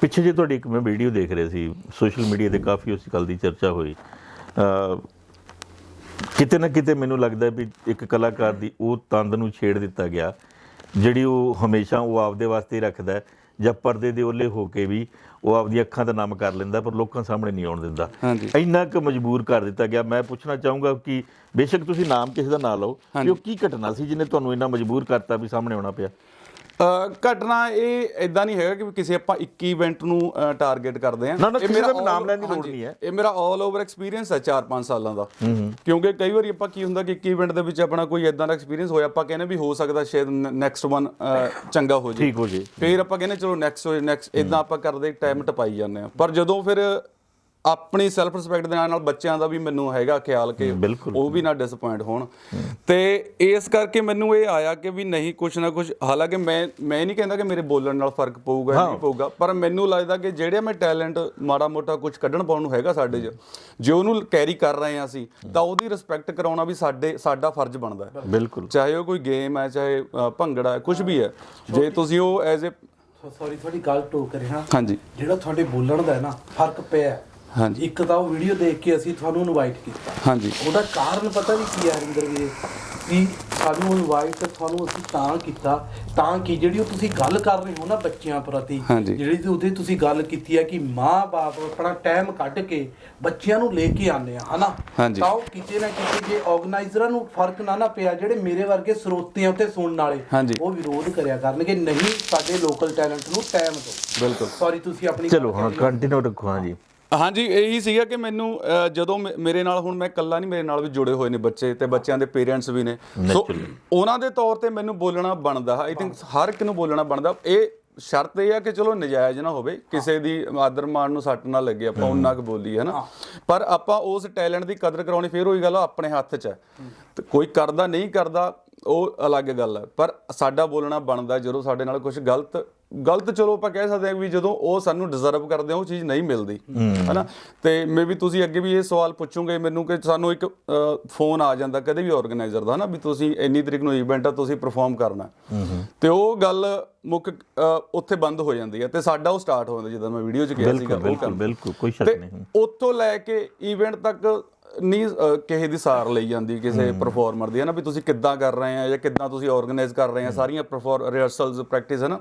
ਪਿੱਛੇ ਜੇ ਤੁਹਾਡੀ ਇੱਕ ਮੈਂ ਵੀਡੀਓ ਦੇਖ ਰਿਹਾ ਸੀ ਸੋਸ਼ਲ ਮੀਡੀਆ ਤੇ ਕਾਫੀ ਉਸ ਗੱਲ ਦੀ ਚਰਚਾ ਹੋਈ। ਕਿਤੇ ਨਾ ਕਿਤੇ ਮੈਨੂੰ ਲੱਗਦਾ ਵੀ ਇੱਕ ਕਲਾਕਾਰ ਦੀ ਉਹ ਤੰਦ ਨੂੰ ਛੇੜ ਦਿੱਤਾ ਗਿਆ ਜਿਹੜੀ ਉਹ ਹਮੇਸ਼ਾ ਉਹ ਆਪਦੇ ਵਾਸਤੇ ਰੱਖਦਾ ਹੈ, ਜਾਂ ਪਰਦੇ ਦੇ ਓਲੇ ਹੋ ਕੇ ਵੀ ਉਹ ਆਪਦੀ ਅੱਖਾਂ ਦਾ ਨਾਮ ਕਰ ਲੈਂਦਾ ਪਰ ਲੋਕਾਂ ਸਾਹਮਣੇ ਨਹੀਂ ਆਉਣ ਦਿੰਦਾ। ਇੰਨਾ ਕੁ ਮਜਬੂਰ ਕਰ ਦਿੱਤਾ ਗਿਆ। ਮੈਂ ਪੁੱਛਣਾ ਚਾਹੂੰਗਾ ਕਿ ਬੇਸ਼ੱਕ ਤੁਸੀਂ ਨਾਮ ਕਿਸੇ ਦਾ ਨਾ ਲਓ ਕਿ ਉਹ ਕੀ ਘਟਨਾ ਸੀ ਜਿਹਨੇ ਤੁਹਾਨੂੰ ਇੰਨਾ ਮਜਬੂਰ ਕਰਤਾ ਵੀ ਸਾਹਮਣੇ ਆਉਣਾ ਪਿਆ? ਘਟਨਾ ਇਹ ਇਦਾਂ ਨਹੀਂ ਹੈਗਾ ਕਿ ਕਿਸੇ ਆਪਾਂ ਇੱਕ ਇਵੈਂਟ ਨੂੰ ਟਾਰਗੇਟ ਕਰਦੇ ਆ ਦਾ ਵੀ ਨਾਮ ਲੈਣ ਦੀ ਲੋੜ ਨਹੀਂ ਹੈ। ਇਹ ਮੇਰਾ 올 ਓਵਰ ਐਕਸਪੀਰੀਅੰਸ ਹੈ 4-5 ਸਾਲਾਂ ਦਾ। ਕਿਉਂਕਿ ਕਈ ਵਾਰੀ ਆਪਾਂ ਕੀ ਹੁੰਦਾ ਕਿ ਇੱਕ ਇਵੈਂਟ ਦੇ ਵਿੱਚ ਆਪਣਾ ਕੋਈ ਇਦਾਂ ਦਾ ਐਕਸਪੀਰੀਅੰਸ ਹੋਇਆ ਆਪਾਂ ਕਹਿੰਦੇ ਵੀ ਹੋ ਸਕਦਾ ਸ਼ਾਇਦ ਨੈਕਸਟ ਵਨ ਚੰਗਾ ਹੋ ਜੇ ਠੀਕ ਹੋ ਜੇ ਫਿਰ ਆਪਾਂ ਕਹਿੰਦੇ ਚਲੋ ਨੈਕਸਟ ਨੈਕਸਟ ਇਦਾਂ ਆਪਾਂ ਕਰਦੇ ਟਾਈਮ ਟਪਾਈ ਜਾਂਦੇ ਆ ਪਰ ਜਦੋਂ ਫਿਰ ਆਪਣੀ ਸੈਲਫ ਰਿਸਪੈਕਟ ਦੇ ਨਾਲ ਨਾਲ ਬੱਚਿਆਂ ਦਾ ਵੀ ਮੈਨੂੰ ਹੈਗਾ ਖਿਆਲ ਕਿ। ਉਹ ਵੀ ਨਾ ਡਿਸਪਾਇੰਟ ਹੋਣ। ਤੇ ਇਸ ਕਰਕੇ ਮੈਨੂੰ ਇਹ ਆਇਆ ਕਿ ਵੀ ਨਹੀਂ ਕੁਛ ਨਾ ਕੁਛ ਹਾਲਾਂਕਿ ਮੈਂ ਮੈਂ ਨਹੀਂ ਕਹਿੰਦਾ ਕਿ ਮੇਰੇ ਬੋਲਣ ਨਾਲ ਫ਼ਰਕ ਪਊਗਾ ਜਾਂ ਨਹੀਂ ਪਊਗਾ ਪਰ ਮੈਨੂੰ ਲੱਗਦਾ ਕਿ ਜਿਹੜੇ ਮੈਂ ਟੈਲੈਂਟ ਮਾੜਾ ਮੋਟਾ ਕੁਝ ਕੱਢਣ ਪਾਉਣ ਨੂੰ ਹੈਗਾ ਸਾਡੇ 'ਚ ਜੇ ਉਹਨੂੰ ਕੈਰੀ ਕਰ ਰਹੇ ਹਾਂ ਅਸੀਂ ਤਾਂ ਉਹਦੀ ਰਿਸਪੈਕਟ ਕਰਾਉਣਾ ਵੀ ਸਾਡੇ ਸਾਡਾ ਫਰਜ਼ ਬਣਦਾ ਹੈ। ਬਿਲਕੁਲ। ਚਾਹੇ ਉਹ ਕੋਈ ਗੇਮ ਹੈ ਚਾਹੇ ਭੰਗੜਾ ਹੈ ਕੁਝ ਵੀ ਹੈ ਜੇ ਤੁਸੀਂ ਉਹ ਐਜ਼ ਅ ਸੌਰੀ ਤੁਹਾਡੀ ਗੱਲ ਟੋਕ ਰਿਹਾ ਹਾਂਜੀ। ਜਿਹੜਾ ਤੁਹਾਡੇ ਬੋਲਣ ਦਾ ਹੈ ਨਾ ਫ਼ਰਕ ਪਿਆ। ਹਾਂਜੀ। ਇੱਕ ਤਾਂ ਉਹ ਵੀਡੀਓ ਦੇਖ ਕੇ ਅਸੀਂ ਤੁਹਾਨੂੰ ਇਨਵਾਈਟ ਕੀਤਾ। ਹਾਂਜੀ। ਉਹਦਾ ਕਾਰਨ ਪਤਾ ਵੀ ਕੀ ਹੈ ਹਰਿੰਦਰ ਵੀਰੇ? ਕਿ ਸਾਨੂੰ ਇਨਵਾਈਟ ਤੁਹਾਨੂੰ ਅਸੀਂ ਤਾਂ ਕੀਤਾ ਤਾਂ ਕਿ ਜਿਹੜੀ ਉਹ ਤੁਸੀਂ ਗੱਲ ਕਰ ਰਹੇ ਹੋ ਨਾ ਬੱਚਿਆਂ ਪ੍ਰਤੀ। ਜਿਹੜੀ ਉਹਦੇ ਤੁਸੀਂ ਗੱਲ ਕੀਤੀ ਹੈ ਕਿ ਮਾਂ-ਬਾਪ ਆਪਣਾ ਟਾਈਮ ਕੱਢ ਕੇ ਬੱਚਿਆਂ ਨੂੰ ਲੈ ਕੇ ਆਉਂਦੇ ਆ ਹਨਾ। ਤਾਂ ਉਹ ਕਿਤੇ ਨਾ ਕਿਤੇ ਜੇ ਆਰਗੇਨਾਈਜ਼ਰਾਂ ਨੂੰ ਫ਼ਰਕ ਨਾ ਨਾ ਪਿਆ ਜਿਹੜੇ ਮੇਰੇ ਵਰਗੇ ਸਰੋਤਿਆਂ ਤੇ ਸੁਣਨ ਵਾਲੇ। ਉਹ ਵਿਰੋਧ ਕਰਿਆ ਕਰਨਗੇ ਨਹੀਂ ਸਾਡੇ ਲੋਕਲ ਟੈਲੈਂਟ ਨੂੰ ਟਾਈਮ ਦਿਓ। ਬਿਲਕੁਲ। ਸੌਰੀ ਤੁਸੀਂ ਆਪਣੀ ਚਲੋ ਹੁਣ ਕੰਟੀਨਿਊ ਰੱਖੋ ਹਾਂਜੀ। ਹਾਂਜੀ ਇਹੀ ਸੀਗਾ ਕਿ ਮੈਨੂੰ ਅਹ, ਜਦੋਂ ਮੇ- ਮੇਰੇ ਨਾਲ ਹੁਣ ਮੈਂ ਇਕੱਲਾ ਨਹੀਂ ਮੇਰੇ ਨਾਲ ਵੀ ਜੁੜੇ ਹੋਏ ਨੇ ਬੱਚੇ ਤੇ ਬੱਚਿਆਂ ਦੇ ਪੇਰੈਂਟਸ ਵੀ ਨੇ। ਸੋ ਉਹਨਾਂ ਦੇ ਤੌਰ ਤੇ ਮੈਨੂੰ ਬੋਲਣਾ ਬਣਦਾ ਆਈ ਥਿੰਕ ਹਰ ਇੱਕ ਨੂੰ ਬੋਲਣਾ ਬਣਦਾ। ਇਹ ਸ਼ਰਤ ਇਹ ਆ ਕਿ ਚਲੋ ਨਜਾਇਜ਼ ਨਾ ਹੋਵੇ ਕਿਸੇ ਦੀ ਆਦਰ ਮਾਣ ਨੂੰ ਸੱਟ ਨਾ ਲੱਗੇ ਆਪਾਂ ਉਹਨਾਂ ਕੁ ਬੋਲੀਏ ਹਨਾ ਪਰ ਆਪਾਂ ਉਸ ਟੈਲੈਂਟ ਦੀ ਕਦਰ ਕਰਾਉਣੀ ਫੇਰ ਉਹੀ ਗੱਲ ਆ ਆਪਣੇ ਹੱਥ 'ਚ ਹੈ। ਤੇ ਕੋਈ ਕਰਦਾ ਨਹੀਂ ਕਰਦਾ ਉਹ ਅਲੱਗ ਗੱਲ ਹੈ। ਪਰ ਸਾਡਾ ਬੋਲਣਾ ਬਣਦਾ ਜਦੋਂ ਸਾਡੇ ਨਾਲ ਕੁਝ ਗਲਤ ਗਲਤ ਚਲੋ ਆਪਾਂ ਕਹਿ ਸਕਦੇ ਹਾਂ ਵੀ ਜਦੋਂ ਉਹ ਸਾਨੂੰ ਡਿਜ਼ਰਵ ਕਰਦੇ ਆ ਉਹ ਚੀਜ਼ ਨਹੀਂ ਮਿਲਦੀ। ਹੈਨਾ? ਤੇ ਮੇਬੀ ਤੁਸੀਂ ਅੱਗੇ ਵੀ ਇਹ ਸਵਾਲ ਪੁੱਛੋਗੇ ਮੈਨੂੰ ਕਿ ਸਾਨੂੰ ਇੱਕ ਫੋਨ ਆ ਜਾਂਦਾ ਕਦੇ ਵੀ ਆਰਗੇਨਾਈਜ਼ਰ ਦਾ ਹਨਾ? ਵੀ ਤੁਸੀਂ ਇੰਨੀ ਤਰੀਕ ਨੂੰ ਇਵੈਂਟ ਆ ਤੁਸੀਂ ਪਰਫਾਰਮ ਕਰਨਾ ਤੇ ਉਹ ਗੱਲ ਮੁੱਕ ਅ, ਉੱਥੇ ਬੰਦ ਹੋ ਜਾਂਦੀ ਹੈ ਤੇ ਸਾਡਾ ਉਹ ਸਟਾਰਟ ਹੋ ਜਾਂਦਾ ਜਦੋਂ ਮੈਂ ਵੀਡੀਓ 'ਚ ਗਿਆ ਸੀਗਾ ਬਿਲਕੁਲ ਬਿਲਕੁਲ ਕੋਈ ਸ਼ੱਕ ਨਹੀਂ। ਉੱਥੋਂ ਲੈ ਕੇ ਇਵੈਂਟ ਤੱਕ ਨਹੀਂ ਕਿਸੇ ਦੀ ਸਾਰ ਲਈ ਜਾਂਦੀ ਕਿਸੇ ਪਰਫਾਰਮਰ ਦੀ ਹੈ ਨਾ? ਵੀ ਤੁਸੀਂ ਕਿੱਦਾਂ ਕਰ ਰਹੇ ਆ ਜਾਂ ਕਿੱਦਾਂ ਤੁਸੀਂ ਆਰਗੇਨਾਈਜ਼ ਕਰ ਰਹੇ ਆ? ਸਾਰੀਆਂ ਪਰਫਾਰ ਰਿਹਰਸਲਸ ਪ੍ਰੈਕਟਿਸ ਹੈ ਨਾ?